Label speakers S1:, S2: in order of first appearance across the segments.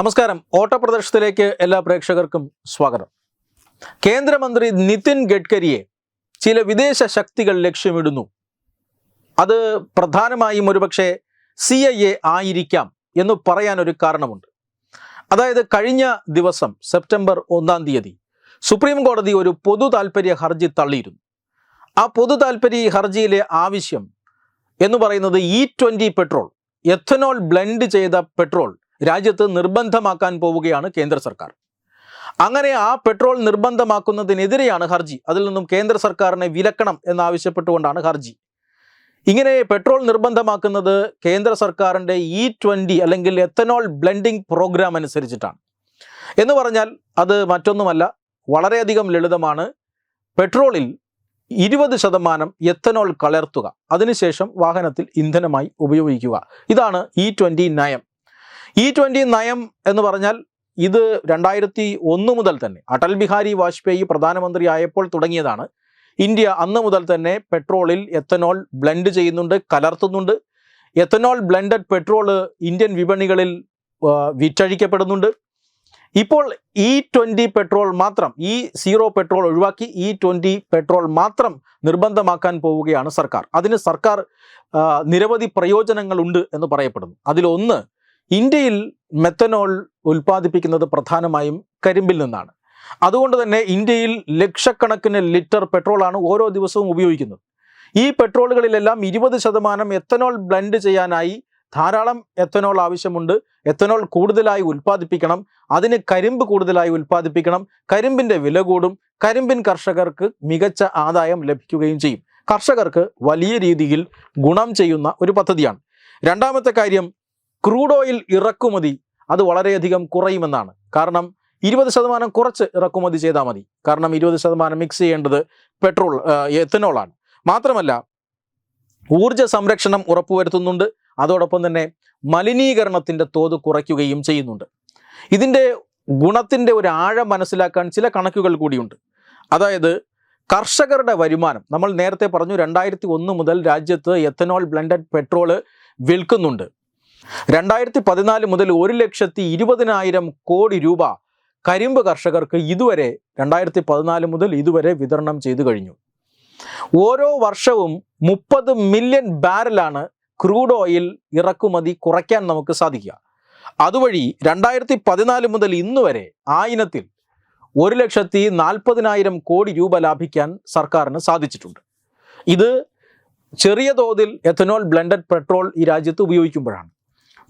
S1: നമസ്കാരം. ഓട്ടപ്രദർശനത്തിലേക്ക് എല്ലാ പ്രേക്ഷകർക്കും സ്വാഗതം. കേന്ദ്രമന്ത്രി നിതിൻ ഗഡ്കരിയെ ചില വിദേശ ശക്തികൾ ലക്ഷ്യമിടുന്നു. അത് പ്രധാനമായും ഒരുപക്ഷെ സി ഐ എ ആയിരിക്കാം എന്ന് പറയാൻ ഒരു കാരണമുണ്ട്. അതായത് കഴിഞ്ഞ ദിവസം സെപ്റ്റംബർ ഒന്നാം തീയതി സുപ്രീം കോടതി ഒരു പൊതു താൽപ്പര്യ ഹർജി തള്ളിയിരുന്നു. ആ പൊതു താൽപ്പര്യ ഹർജിയിലെ ആവശ്യം എന്ന് പറയുന്നത് E twenty petrol ethanol blend ചെയ്ത പെട്രോൾ രാജ്യത്ത് നിർബന്ധമാക്കാൻ പോവുകയാണ് കേന്ദ്ര സർക്കാർ. അങ്ങനെ ആ പെട്രോൾ നിർബന്ധമാക്കുന്നതിനെതിരെയാണ് ഹർജി. അതിൽ നിന്നും കേന്ദ്ര സർക്കാരിനെ വിലക്കണം എന്നാവശ്യപ്പെട്ടുകൊണ്ടാണ് ഹർജി. ഇങ്ങനെ പെട്രോൾ നിർബന്ധമാക്കുന്നത് കേന്ദ്ര സർക്കാരിന്റെ ഇ ട്വന്റി അല്ലെങ്കിൽ എത്തനോൾ ബ്ലെൻഡിംഗ് പ്രോഗ്രാം അനുസരിച്ചിട്ടാണ്. എന്ന് പറഞ്ഞാൽ അത് മറ്റൊന്നുമല്ല വളരെയധികം ലളിതമാണ്. പെട്രോളിൽ ഇരുപത് ശതമാനം എത്തനോൾ കലർത്തുക അതിനുശേഷം വാഹനത്തിൽ ഇന്ധനമായി ഉപയോഗിക്കുക. ഇതാണ് ഇ ട്വന്റി നയം. ഇ ട്വന്റി നയം എന്ന് പറഞ്ഞാൽ ഇത് രണ്ടായിരത്തി ഒന്ന് മുതൽ തന്നെ അടൽ ബിഹാരി വാജ്പേയി പ്രധാനമന്ത്രി ആയപ്പോൾ തുടങ്ങിയതാണ്. ഇന്ത്യ അന്ന് മുതൽ തന്നെ പെട്രോളിൽ എത്തനോൾ ബ്ലെൻഡ് ചെയ്യുന്നുണ്ട് കലർത്തുന്നുണ്ട്. എത്തനോൾ ബ്ലെൻഡഡ് പെട്രോൾ ഇന്ത്യൻ വിപണികളിൽ വിറ്റഴിക്കപ്പെടുന്നുണ്ട്. ഇപ്പോൾ ഇ ട്വന്റി പെട്രോൾ മാത്രം ഈ സീറോ പെട്രോൾ ഒഴിവാക്കി ഇ ട്വന്റി പെട്രോൾ മാത്രം നിർബന്ധമാക്കാൻ പോവുകയാണ് സർക്കാർ. അതിന് സർക്കാർ നിരവധി പ്രയോജനങ്ങളുണ്ട് എന്ന് പറയപ്പെടുന്നു. അതിലൊന്ന് ഇന്ത്യയിൽ മെത്തനോൾ ഉൽപ്പാദിപ്പിക്കുന്നത് പ്രധാനമായും കരിമ്പിൽ നിന്നാണ്. അതുകൊണ്ട് തന്നെ ഇന്ത്യയിൽ ലക്ഷക്കണക്കിന് ലിറ്റർ പെട്രോളാണ് ഓരോ ദിവസവും ഉപയോഗിക്കുന്നത്. ഈ പെട്രോളുകളിലെല്ലാം ഇരുപത് ശതമാനം എത്തനോൾ ബ്ലെൻഡ് ചെയ്യാനായി ധാരാളം എത്തനോൾ ആവശ്യമുണ്ട്. എത്തനോൾ കൂടുതലായി ഉൽപ്പാദിപ്പിക്കണം. അതിന് കരിമ്പ് കൂടുതലായി ഉൽപ്പാദിപ്പിക്കണം. കരിമ്പിന്റെ വില കൂടും. കരിമ്പിൻ കർഷകർക്ക് മികച്ച ആദായം ലഭിക്കുകയും ചെയ്യും. കർഷകർക്ക് വലിയ രീതിയിൽ ഗുണം ചെയ്യുന്ന ഒരു പദ്ധതിയാണ്. രണ്ടാമത്തെ കാര്യം ക്രൂഡ് ഓയിൽ ഇറക്കുമതി അത് വളരെയധികം കുറയുമെന്നാണ്. കാരണം ഇരുപത് ശതമാനം കുറച്ച് ഇറക്കുമതി ചെയ്താൽ മതി. കാരണം ഇരുപത് ശതമാനം മിക്സ് ചെയ്യേണ്ടത് പെട്രോൾ എത്തനോളാണ് മാത്രമല്ല ഊർജ സംരക്ഷണം ഉറപ്പുവരുത്തുന്നുണ്ട്. അതോടൊപ്പം തന്നെ മലിനീകരണത്തിന്റെ തോത് കുറയ്ക്കുകയും ചെയ്യുന്നുണ്ട്. ഇതിന്റെ ഗുണത്തിന്റെ ഒരു ആഴം മനസ്സിലാക്കാൻ ചില കണക്കുകൾ കൂടിയുണ്ട്. അതായത് കർഷകരുടെ വരുമാനം നമ്മൾ നേരത്തെ പറഞ്ഞു രണ്ടായിരത്തി ഒന്ന് മുതൽ രാജ്യത്ത് എത്തനോൾ ബ്ലെൻഡഡ് പെട്രോൾ വിൽക്കുന്നുണ്ട്. രണ്ടായിരത്തി പതിനാല് മുതൽ ഒരു ലക്ഷത്തി ഇരുപതിനായിരം കോടി രൂപ കരിമ്പ് കർഷകർക്ക് ഇതുവരെ രണ്ടായിരത്തി പതിനാല് മുതൽ ഇതുവരെ വിതരണം ചെയ്തു കഴിഞ്ഞു. ഓരോ വർഷവും മുപ്പത് മില്യൺ ബാരലാണ് ക്രൂഡ് ഓയിൽ ഇറക്കുമതി കുറയ്ക്കാൻ നമുക്ക് സാധിക്കുക. അതുവഴി രണ്ടായിരത്തി പതിനാല് മുതൽ ഇന്ന് വരെ ആയിനത്തിൽ ഒരു ലക്ഷത്തി നാൽപ്പതിനായിരം കോടി രൂപ ലാഭിക്കാൻ സർക്കാരിന് സാധിച്ചിട്ടുണ്ട്. ഇത് ചെറിയ തോതിൽ എഥനോൾ ബ്ലെൻഡഡ് പെട്രോൾ ഈ രാജ്യത്ത് ഉപയോഗിക്കുമ്പോഴാണ്.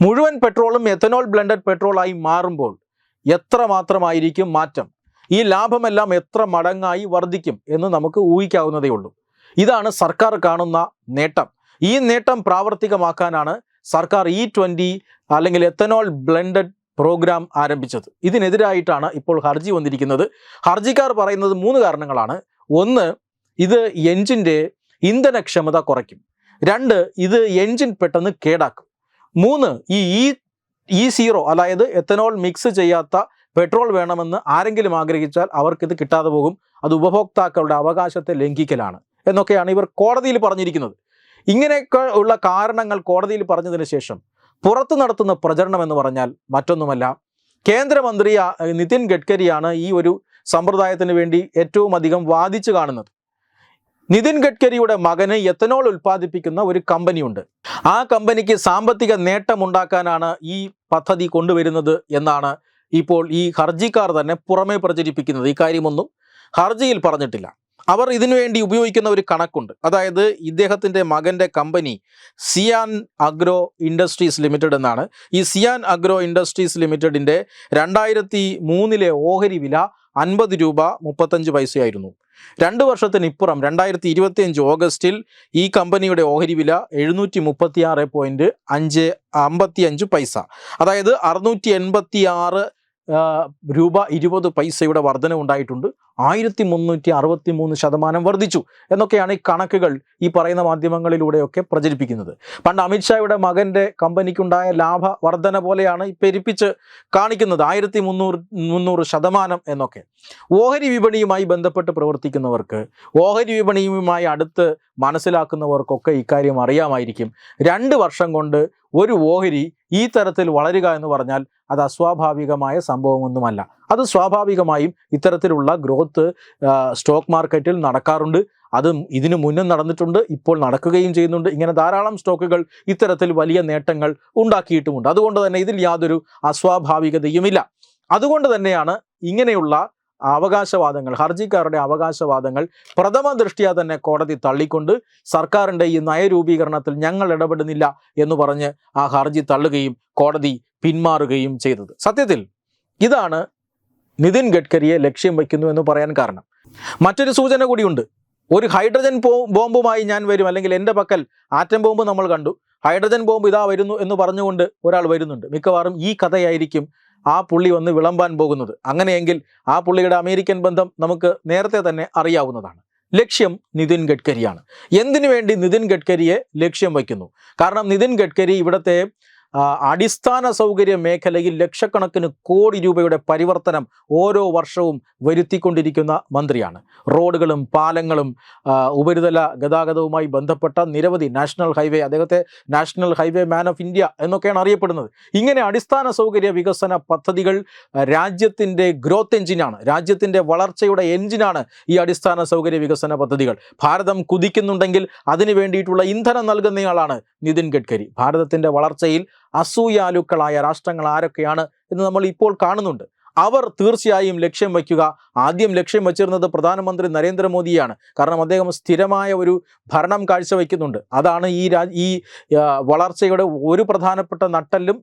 S1: മുഴുവൻ പെട്രോളും എഥനോൾ ബ്ലെൻഡഡ് പെട്രോളായി മാറുമ്പോൾ എത്ര മാത്രമായിരിക്കും മാറ്റം? ഈ ലാഭമെല്ലാം എത്ര മടങ്ങായി വർദ്ധിക്കും എന്ന് നമുക്ക് ഊഹിക്കാവുന്നതേ ഉള്ളൂ. ഇതാണ് സർക്കാർ കാണുന്ന നേട്ടം. ഈ നേട്ടം പ്രാവർത്തികമാക്കാനാണ് സർക്കാർ ഇ ട്വന്റി അല്ലെങ്കിൽ എത്തനോൾ ബ്ലെൻഡഡ് പ്രോഗ്രാം ആരംഭിച്ചത്. ഇതിനെതിരായിട്ടാണ് ഇപ്പോൾ ഹർജി വന്നിരിക്കുന്നത്. ഹർജിക്കാർ പറയുന്നത് മൂന്ന് കാരണങ്ങളാണ്. ഒന്ന് ഇത് എൻജിന്റെ ഇന്ധനക്ഷമത കുറയ്ക്കും. രണ്ട് ഇത് എൻജിൻ പെട്ടെന്ന് കേടാക്കും. മൂന്ന് ഈ ഇ സീറോ അതായത് എത്തനോൾ മിക്സ് ചെയ്യാത്ത പെട്രോൾ വേണമെന്ന് ആരെങ്കിലും ആഗ്രഹിച്ചാൽ അവർക്കിത് കിട്ടാതെ പോകും. അത് ഉപഭോക്താക്കളുടെ അവകാശത്തെ ലംഘിക്കലാണ്. എന്നൊക്കെയാണ് ഇവർ കോടതിയിൽ പറഞ്ഞിരിക്കുന്നത്. ഇങ്ങനെയൊക്കെ ഉള്ള കാരണങ്ങൾ കോടതിയിൽ പറഞ്ഞതിന് ശേഷം പുറത്തു നടത്തുന്ന പ്രചരണം എന്ന് പറഞ്ഞാൽ മറ്റൊന്നുമല്ല. കേന്ദ്രമന്ത്രി നിതിൻ ഗഡ്കരിയാണ് ഈ ഒരു സമ്പ്രദായത്തിന് വേണ്ടി ഏറ്റവും അധികം വാദിച്ചു കാണുന്നത്. നിതിൻ ഗഡ്കരിയുടെ മകന് എത്തനോൾ ഉൽപ്പാദിപ്പിക്കുന്ന ഒരു കമ്പനിയുണ്ട്. ആ കമ്പനിക്ക് സാമ്പത്തിക നേട്ടമുണ്ടാക്കാനാണ് ഈ പദ്ധതി കൊണ്ടുവരുന്നത് എന്നാണ് ഇപ്പോൾ ഈ ഹർജിക്കാർ തന്നെ പുറമേ പ്രചരിപ്പിക്കുന്നത്. ഈ കാര്യമൊന്നും ഹർജിയിൽ പറഞ്ഞിട്ടില്ല. അവർ ഇതിനുവേണ്ടി ഉപയോഗിക്കുന്ന ഒരു കണക്കുണ്ട്. അതായത് ഇദ്ദേഹത്തിന്റെ മകന്റെ company Cian Agro Industries Limited എന്നാണ്. ഈ സിയാൻ അഗ്രോ ഇൻഡസ്ട്രീസ് ലിമിറ്റഡിന്റെ രണ്ടായിരത്തി മൂന്നിലെ ഓഹരി വില അൻപത് രൂപ മുപ്പത്തഞ്ച് പൈസയായിരുന്നു. രണ്ട് വർഷത്തിനിപ്പുറം രണ്ടായിരത്തി ഇരുപത്തി അഞ്ച് ഓഗസ്റ്റിൽ ഈ കമ്പനിയുടെ ഓഹരി വില എഴുന്നൂറ്റി മുപ്പത്തി ആറ് പോയിന്റ് അഞ്ച് അമ്പത്തി അഞ്ച് പൈസ. അതായത് അറുന്നൂറ്റി എൺപത്തി ആറ് രൂപ ഇരുപത് പൈസയുടെ വർധന ഉണ്ടായിട്ടുണ്ട്. ആയിരത്തി മുന്നൂറ്റി അറുപത്തി മൂന്ന് ശതമാനം വർദ്ധിച്ചു എന്നൊക്കെയാണ് ഈ കണക്കുകൾ ഈ പറയുന്ന മാധ്യമങ്ങളിലൂടെയൊക്കെ പ്രചരിപ്പിക്കുന്നത്. പണ്ട് അമിത്ഷായുടെ മകന്റെ കമ്പനിക്കുണ്ടായ ലാഭ വർധന പോലെയാണ് ഈ പെരുപ്പിച്ച് കാണിക്കുന്നത്. ആയിരത്തി മുന്നൂറ് മുന്നൂറ് ശതമാനം എന്നൊക്കെ. ഓഹരി വിപണിയുമായി ബന്ധപ്പെട്ട് പ്രവർത്തിക്കുന്നവർക്ക് ഓഹരി വിപണിയുമായി അടുത്ത് മനസ്സിലാക്കുന്നവർക്കൊക്കെ ഇക്കാര്യം അറിയാമായിരിക്കും. രണ്ട് വർഷം കൊണ്ട് ഒരു ഓഹരി ഈ തരത്തിൽ വളരുക എന്ന് പറഞ്ഞാൽ അത് അസ്വാഭാവികമായ സംഭവമൊന്നുമല്ല. അത് സ്വാഭാവികമായും ഇത്തരത്തിലുള്ള ഗ്രോത്ത് സ്റ്റോക്ക് മാർക്കറ്റിൽ നടക്കാറുണ്ട്. അതും ഇതിനു മുന്നും നടന്നിട്ടുണ്ട് ഇപ്പോൾ നടക്കുകയും ചെയ്യുന്നുണ്ട്. ഇങ്ങനെ ധാരാളം സ്റ്റോക്കുകൾ ഇത്തരത്തിൽ വലിയ നേട്ടങ്ങൾ ഉണ്ടാക്കിയിട്ടുമുണ്ട്. അതുകൊണ്ട് തന്നെ ഇതിൽ യാതൊരു അസ്വാഭാവികതയുമില്ല. അതുകൊണ്ട് തന്നെയാണ് ഇങ്ങനെയുള്ള അവകാശവാദങ്ങൾ ഹർജിക്കാരുടെ അവകാശവാദങ്ങൾ പ്രഥമ ദൃഷ്ടിയാ തന്നെ കോടതി തള്ളിക്കൊണ്ട് സർക്കാരിന്റെ ഈ നയരൂപീകരണത്തിൽ ഞങ്ങൾ ഇടപെടുന്നില്ല എന്ന് പറഞ്ഞ് ആ ഹർജി തള്ളുകയും കോടതി പിന്മാറുകയും ചെയ്തത്. സത്യത്തിൽ ഇതാണ് നിതിൻ ഗഡ്കരിയെ ലക്ഷ്യം വയ്ക്കുന്നു എന്ന് പറയാൻ കാരണം. മറ്റൊരു സൂചന കൂടിയുണ്ട്. ഒരു ഹൈഡ്രജൻ ബോംബുമായി ഞാൻ വരും അല്ലെങ്കിൽ എന്റെ പക്കൽ ആറ്റം ബോംബ് നമ്മൾ കണ്ടു. ഹൈഡ്രജൻ ബോംബ് ഇതാ വരുന്നു എന്ന് പറഞ്ഞുകൊണ്ട് ഒരാൾ വരുന്നുണ്ട്. മിക്കവാറും ഈ കഥയായിരിക്കും ആ പുള്ളി വന്ന് വിളമ്പാൻ പോകുന്നത്. അങ്ങനെയെങ്കിൽ ആ പുള്ളിയുടെ അമേരിക്കൻ ബന്ധം നമുക്ക് നേരത്തെ തന്നെ അറിയാവുന്നതാണ്. ലക്ഷ്യം നിതിൻ ഗഡ്കരിയാണ്. എന്തിനു വേണ്ടി നിതിൻ ഗഡ്കരിയെ ലക്ഷ്യം വയ്ക്കുന്നു? കാരണം നിതിൻ ഗഡ്കരി ഇവിടുത്തെ അടിസ്ഥാന സൗകര്യ മേഖലയിൽ ലക്ഷക്കണക്കിന് കോടി രൂപയുടെ പരിവർത്തനം ഓരോ വർഷവും വരുത്തിക്കൊണ്ടിരിക്കുന്ന മന്ത്രിയാണ്. റോഡുകളും പാലങ്ങളും ഉപരിതല ഗതാഗതവുമായി ബന്ധപ്പെട്ട നിരവധി നാഷണൽ ഹൈവേ അദ്ദേഹത്തെ national highway man of India എന്നൊക്കെയാണ് അറിയപ്പെടുന്നത്. ഇങ്ങനെ അടിസ്ഥാന സൗകര്യ വികസന പദ്ധതികൾ രാജ്യത്തിന്റെ ഗ്രോത്ത് എഞ്ചിനാണ് രാജ്യത്തിന്റെ വളർച്ചയുടെ എഞ്ചിനാണ് ഈ അടിസ്ഥാന സൗകര്യ വികസന പദ്ധതികൾ. ഭാരതം കുതിക്കുന്നുണ്ടെങ്കിൽ അതിനു വേണ്ടിയിട്ടുള്ള ഇന്ധനം നൽകുന്നയാളാണ് നിതിൻ ഗഡ്കരി. ഭാരതത്തിന്റെ വളർച്ചയിൽ അസൂയാലുക്കളായ രാഷ്ട്രങ്ങൾ ആരൊക്കെയാണ് എന്ന് നമ്മൾ ഇപ്പോൾ കാണുന്നുണ്ട്. അവർ തീർച്ചയായും ലക്ഷ്യം വയ്ക്കുക. ആദ്യം ലക്ഷ്യം വച്ചിരുന്നത് പ്രധാനമന്ത്രി നരേന്ദ്രമോദിയാണ്. കാരണം അദ്ദേഹം സ്ഥിരമായ ഒരു ഭരണം കാഴ്ചവെക്കുന്നുണ്ട് അതാണ് ഈ ഈ വളർച്ചയുടെ ഒരു പ്രധാനപ്പെട്ട നട്ടല്ലും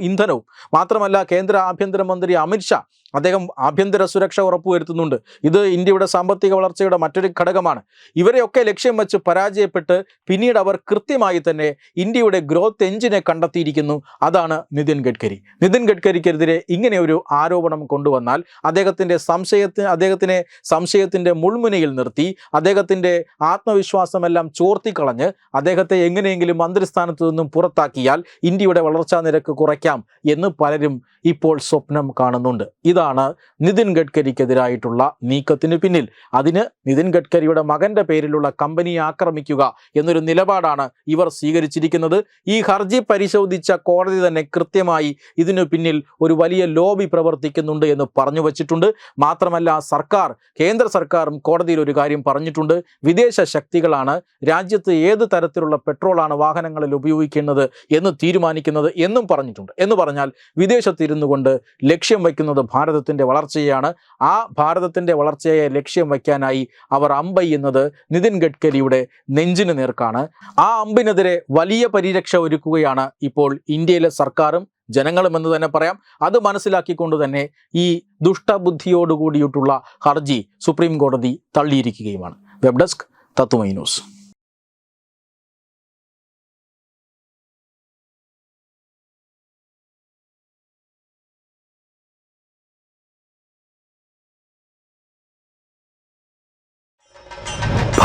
S1: ഇന്ധനവും. മാത്രമല്ല കേന്ദ്ര ആഭ്യന്തരമന്ത്രി അമിത്ഷാ അദ്ദേഹം ആഭ്യന്തര സുരക്ഷ ഉറപ്പുവരുത്തുന്നുണ്ട്. ഇത് ഇന്ത്യയുടെ സാമ്പത്തിക വളർച്ചയുടെ മറ്റൊരു ഘടകമാണ്. ഇവരെയൊക്കെ ലക്ഷ്യം വെച്ച് പരാജയപ്പെട്ട് പിന്നീട് അവർ കൃത്യമായി തന്നെ ഇന്ത്യയുടെ ഗ്രോത്ത് എഞ്ചിനെ കണ്ടെത്തിയിരിക്കുന്നു. അതാണ് നിതിൻ ഗഡ്കരി. നിതിൻ ഗഡ്കരിക്കെതിരെ ഇങ്ങനെ ഒരു ആരോപണം കൊണ്ടുവന്നാൽ അദ്ദേഹത്തിന്റെ സംശയത്തിന് അദ്ദേഹത്തിനെ സംശയത്തിന്റെ മുൾമുനയിൽ നിർത്തി അദ്ദേഹത്തിന്റെ ആത്മവിശ്വാസമെല്ലാം ചോർത്തിക്കളഞ്ഞ് അദ്ദേഹത്തെ എങ്ങനെയെങ്കിലും മന്ത്രിസ്ഥാനത്ത് നിന്നും പുറത്താക്കിയാൽ ഇന്ത്യയുടെ വളർച്ചാ നിരക്ക് കുറയ്ക്കാം എന്ന് പലരും ഇപ്പോൾ സ്വപ്നം കാണുന്നുണ്ട്. ഇതാണ് നിതിൻ ഗഡ്കരിക്കെതിരായിട്ടുള്ള നീക്കത്തിന് പിന്നിൽ. അതിന് നിതിൻ ഗഡ്കരിയുടെ മകന്റെ പേരിലുള്ള കമ്പനിയെ ആക്രമിക്കുക എന്നൊരു നിലപാടാണ് ഇവർ സ്വീകരിച്ചിരിക്കുന്നത്. ഈ ഹർജി പരിശോധിച്ച കോടതി തന്നെ കൃത്യമായി ഇതിനു പിന്നിൽ ഒരു വലിയ ലോബി പ്രവർത്തിക്കുന്നുണ്ട് എന്ന് പറഞ്ഞു വച്ചിട്ടുണ്ട്. മാത്രമല്ല സർക്കാർ കേന്ദ്ര സർക്കാരും കോടതിയിൽ ഒരു കാര്യം പറഞ്ഞിട്ടുണ്ട്. വിദേശ ശക്തികളാണ് രാജ്യത്ത് ഏത് തരത്തിലുള്ള പെട്രോളാണ് വാഹനങ്ങളിൽ ഉപയോഗിക്കുന്നത് എന്ന് തീരുമാനിക്കുന്നത് എന്നും പറഞ്ഞിട്ടുണ്ട്. എന്ന് പറഞ്ഞാൽ വിദേശത്തിരുന്നു കൊണ്ട് ലക്ഷ്യം വയ്ക്കുന്നത് ഭാരതത്തിന്റെ വളർച്ചയാണ് ആ ഭാരതത്തിന്റെ വളർച്ചയെ ലക്ഷ്യം വയ്ക്കാനായി അവർ അമ്പെയ്യുന്നത് നിതിൻ ഗഡ്കരിയുടെ നെഞ്ചിന് നേർക്കാണ്. ആ അമ്പിനെതിരെ വലിയ പരിരക്ഷ ഒരുക്കുകയാണ് ഇപ്പോൾ ഇന്ത്യയിലെ സർക്കാരും ജനങ്ങളും എന്ന് തന്നെ പറയാം. അത് മനസ്സിലാക്കിക്കൊണ്ട് തന്നെ ഈ ദുഷ്ടബുദ്ധിയോടുകൂടിയിട്ടുള്ള ഹർജി സുപ്രീം കോടതി തള്ളിയിരിക്കുകയുമാണ്. Web desk Tatwamayi news.